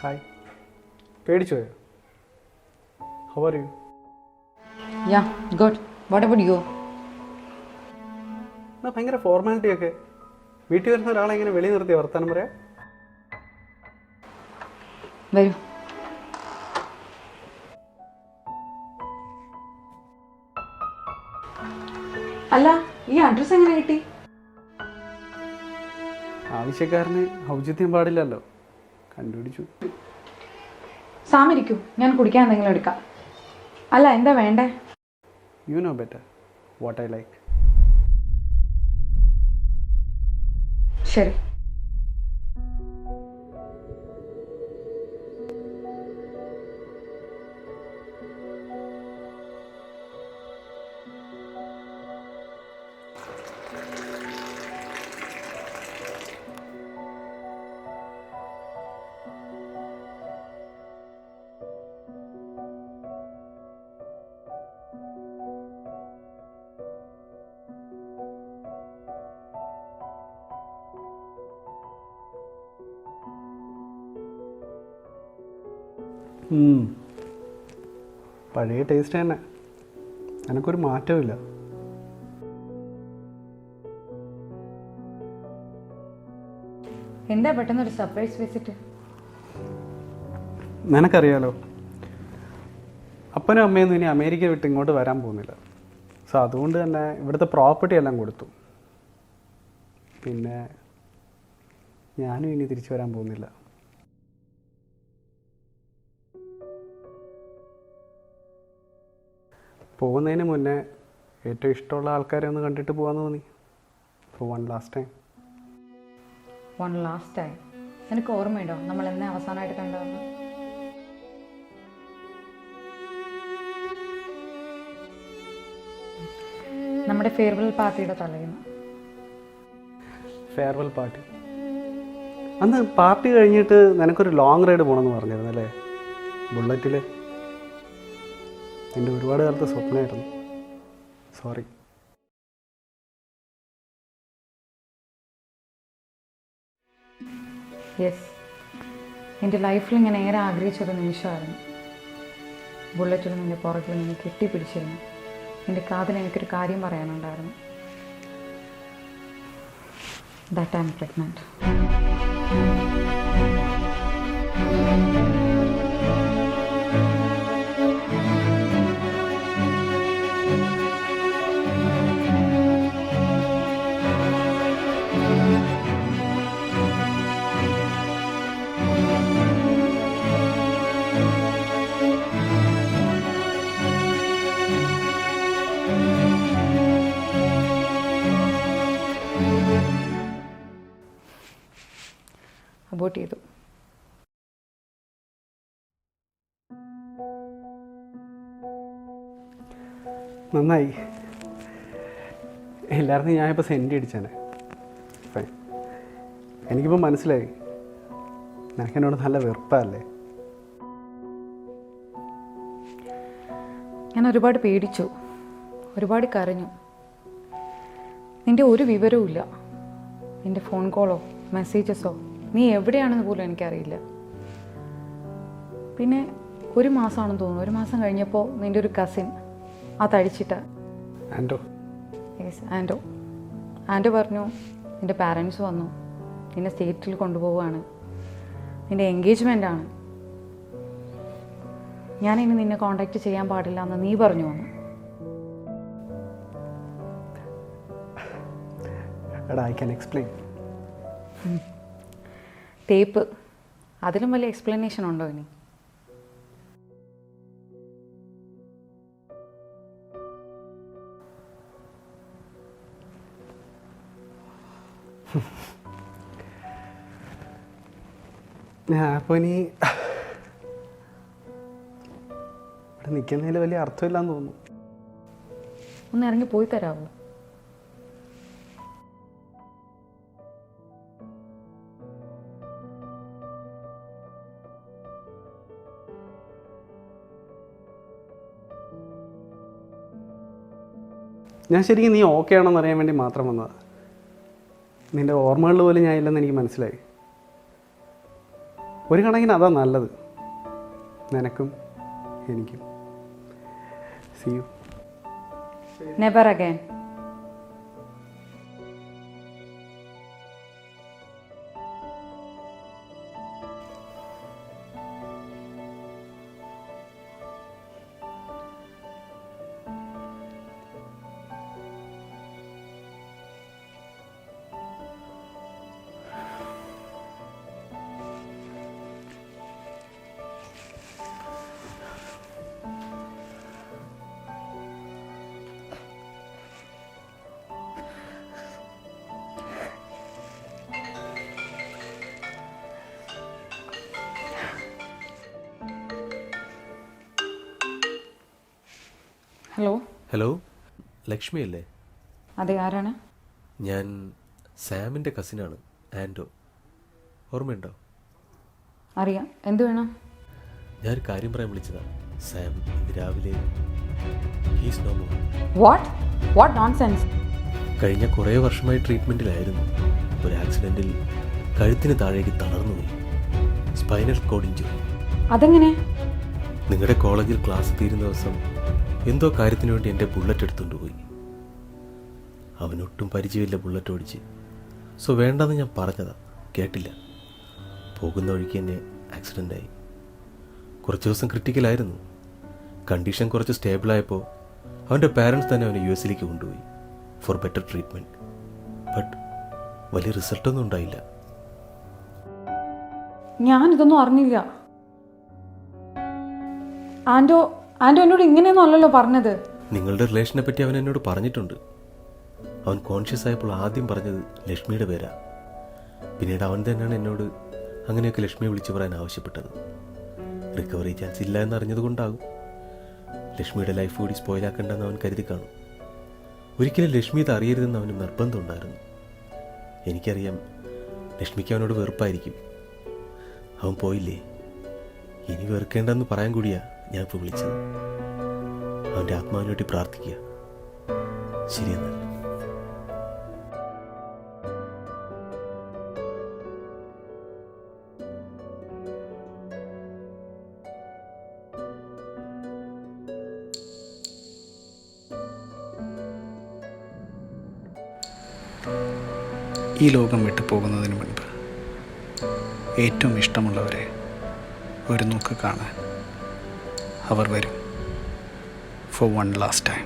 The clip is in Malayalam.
Hi പേടിച്ചോയോ how are you yeah good what you? എന്നാ ഭയങ്കര ഫോർമാലിറ്റി ഒക്കെ. വീട്ടിൽ വരുന്ന ഒരാളെ ഇങ്ങനെ വെളി നിർത്തി വർത്താനം പറയാം? വരൂ. അല്ല ഈ അഡ്രസ് എങ്ങനെ കിട്ടി? ആവശ്യക്കാരന് ഔചിത്യം പാടില്ലല്ലോ. കണ്ടുപിടിച്ചു. സാമരിക്കൂ ഞാൻ കുടിക്കാൻ എന്തെങ്കിലും എടുക്കാം. അല്ല എന്താ വേണ്ടേ? You know better what I like ശരി. പഴയ ടേസ്റ്റ് തന്നെ. എനിക്കൊരു മാറ്റമില്ല എന്താ പെട്ടെന്ന് ഒരു സർപ്രൈസ് വിസിറ്റ് നിനക്കറിയാലോ അപ്പനും അമ്മയൊന്നും ഇനി അമേരിക്ക വിട്ട് ഇങ്ങോട്ട് വരാൻ പോകുന്നില്ല. സോ അതുകൊണ്ട് തന്നെ ഇവിടുത്തെ പ്രോപ്പർട്ടി എല്ലാം കൊടുത്തു. പിന്നെ ഞാനും ഇനി തിരിച്ചു വരാൻ പോകുന്നില്ല. പോകുന്നതിന് മുന്നേ ഏറ്റവും ഇഷ്ടമുള്ള ആൾക്കാരെ ഒന്ന് കണ്ടിട്ട് പോകാമെന്ന് തോന്നി. For one last time one last time എനിക്ക് ഓർമ്മയുണ്ടോ? നമ്മൾ എന്നെ അവസാനമായിട്ട് കണ്ടതെന്ന്? നമ്മുടെ ഫെയർവെൽ പാർട്ടിയുടെ തലേന്ന്. ഫെയർവെൽ പാർട്ടി അന്ന് പാർട്ടി കഴിഞ്ഞിട്ട് നിനക്കൊരു ലോങ് റൈഡ് പോകണമെന്ന് പറഞ്ഞിരുന്നല്ലേ? ബുള്ളറ്റിൽ എന്റെ ഒരുപാട് കാലത്തെ സ്വപ്നമായിരുന്നു. സോറി യെസ് എന്റെ ലൈഫിൽ ഇങ്ങനെ ഏറെ ആഗ്രഹിച്ചൊരു നിമിഷമായിരുന്നു. ബുള്ളറ്റിൽ നിന്റെ പുറകിൽ നിന്ന് കെട്ടിപ്പിടിച്ചിരുന്നു. എന്റെ കാതിൽ എനിക്കൊരു കാര്യം പറയാനുണ്ടായിരുന്നു. That I'm pregnant abort ചെയ്തു. നന്നായി. എല്ലാവർക്കും ഞാനിപ്പോൾ സെന്റ് അടിച്ചാണ് ഫൈൻ എനിക്കിപ്പോൾ മനസ്സിലായി. നിനക്കെന്നോട് നല്ല വെറുപ്പല്ലേ? ഞാൻ ഒരുപാട് പേടിച്ചു. ഒരുപാട് കരഞ്ഞു. നിന്റെ ഒരു വിവരവും ഇല്ല നിന്റെ ഫോൺ കോളോ മെസ്സേജസോ നീ എവിടെയാണെന്ന് പോലും എനിക്കറിയില്ല. പിന്നെ ഒരു മാസമാണെന്ന് തോന്നുന്നു. ഒരു മാസം കഴിഞ്ഞപ്പോൾ നിന്റെ ഒരു കസിൻ ആ തടിച്ചിട്ട ആൻഡോ യെസ് ആൻഡോ ആൻഡോ പറഞ്ഞു നിന്റെ പാരൻസ് വന്നു. നിന്നെ സ്റ്റേറ്റിൽ കൊണ്ടുപോവുകയാണ്. നിന്റെ എൻഗേജ്മെന്റ് ആണ്. ഇനി നിന്നെ കോണ്ടാക്ട് ചെയ്യാൻ പാടില്ല എന്ന് നീ പറഞ്ഞു വന്നു. എടാ ഐ ക്യാൻ എക്സ്പ്ലെയിൻ ടേപ്പ് അതിലും വലിയ എക്സ്പ്ലനേഷൻ ഉണ്ടോ ഇനി? അപ്പോൾ ഇനി ഇവിടെ നിൽക്കുന്നതിൽ വലിയ അർത്ഥമില്ലാന്ന് തോന്നുന്നു. ഒന്ന് ഇറങ്ങി പോയി തരാമോ ഞാൻ ശരിക്കും നീ ഓക്കെ ആണെന്ന് അറിയാൻ വേണ്ടി മാത്രം വന്നതാണ് നിന്റെ ഓർമ്മകളിൽ പോലും ഞാൻ ഇല്ലെന്ന് എനിക്ക് മനസ്സിലായി. ഒരു കണക്കിന് അതാ നല്ലത്. നിനക്കും എനിക്കും. See you never again hello hello Lakshmi അല്ലേ? അതെ ആരാണ്? ഞാൻ സാമിന്റെ കസിനാണ് ആൻഡോ ഓർമ്മയുണ്ടോ? അറിയാം. എന്ത് വേണം? ഞാൻ ഒരു കാര്യം പറയാൻ വിളിച്ചതാണ് സാം ഇന്ന് രാവിലെ he's no more what what കഴിഞ്ഞ കുറേ വർഷമായി ട്രീറ്റ്മെന്റിലായിരുന്നു ഒരു ആക്സിഡന്റിൽ കഴുത്തിന് താഴേക്ക് തളർന്നുപോയി സ്പൈനൽ കോഡ് ഇഞ്ചുറി അതെങ്ങനെ? നിങ്ങളുടെ കോളേജിൽ ക്ലാസ് തീരുന്ന ദിവസം എന്തോ കാര്യത്തിന് വേണ്ടി എന്റെ ബുള്ളറ്റ് എടുത്തുകൊണ്ട് പോയി. അവനൊട്ടും പരിചയമില്ല ബുള്ളറ്റ് ഓടിച്ച്. സോ വേണ്ടെന്ന് ഞാൻ പറഞ്ഞതാ. കേട്ടില്ല. പോകുന്ന വഴിക്ക് തന്നെ ആക്സിഡന്റ് ആയി. കുറച്ച് ദിവസം ക്രിട്ടിക്കലായിരുന്നു കണ്ടീഷൻ കുറച്ച് സ്റ്റേബിളായപ്പോൾ അവന്റെ പാരൻസ് തന്നെ അവനെ യു എസിലേക്ക് കൊണ്ടുപോയി ഫോർ ബെറ്റർ ട്രീറ്റ്മെന്റ് ബട്ട് വലിയ റിസൾട്ടൊന്നും ഉണ്ടായില്ല. ഞാനിതൊന്നും അറിഞ്ഞില്ല. ആന്റോ ആന്റോ എന്നോട് ഇങ്ങനെയൊന്നും അല്ലല്ലോ പറഞ്ഞത്. നിങ്ങളുടെ റിലേഷനെ പറ്റി അവൻ എന്നോട് പറഞ്ഞിട്ടുണ്ട്. അവൻ കോൺഷ്യസ് ആയപ്പോൾ ആദ്യം പറഞ്ഞത് ലക്ഷ്മിയുടെ പേരാ. പിന്നീട് അവൻ തന്നെയാണ് എന്നോട് അങ്ങനെയൊക്കെ ലക്ഷ്മിയെ വിളിച്ചു പറയാൻ ആവശ്യപ്പെട്ടത്. റിക്കവറി ചാൻസ് ഇല്ല എന്നറിഞ്ഞത് കൊണ്ടാകും. ലക്ഷ്മിയുടെ ലൈഫ് കൂടി സ്പോയിലാക്കണ്ടെന്ന് അവൻ കരുതി കാണും. ഒരിക്കലും ലക്ഷ്മി ഇത് അറിയരുതെന്ന് അവന് നിർബന്ധമുണ്ടായിരുന്നു എനിക്കറിയാം ലക്ഷ്മിക്ക് അവനോട് വെറുപ്പായിരിക്കും. അവൻ പോയില്ലേ? ഇനി വെറുക്കേണ്ടെന്ന് പറയാൻ കൂടിയാ. ഞാൻ ഇപ്പോൾ വിളിച്ചത്. അവന്റെ ആത്മാവിന് പ്രാർത്ഥിക്കുക. ശരിയെന്നാൽ ഈ ലോകം വിട്ടു പോകുന്നതിന് മുൻപ് ഏറ്റവും ഇഷ്ടമുള്ളവരെ ഒരു നോക്ക് കാണാൻ. അവർ വരും. Four one last time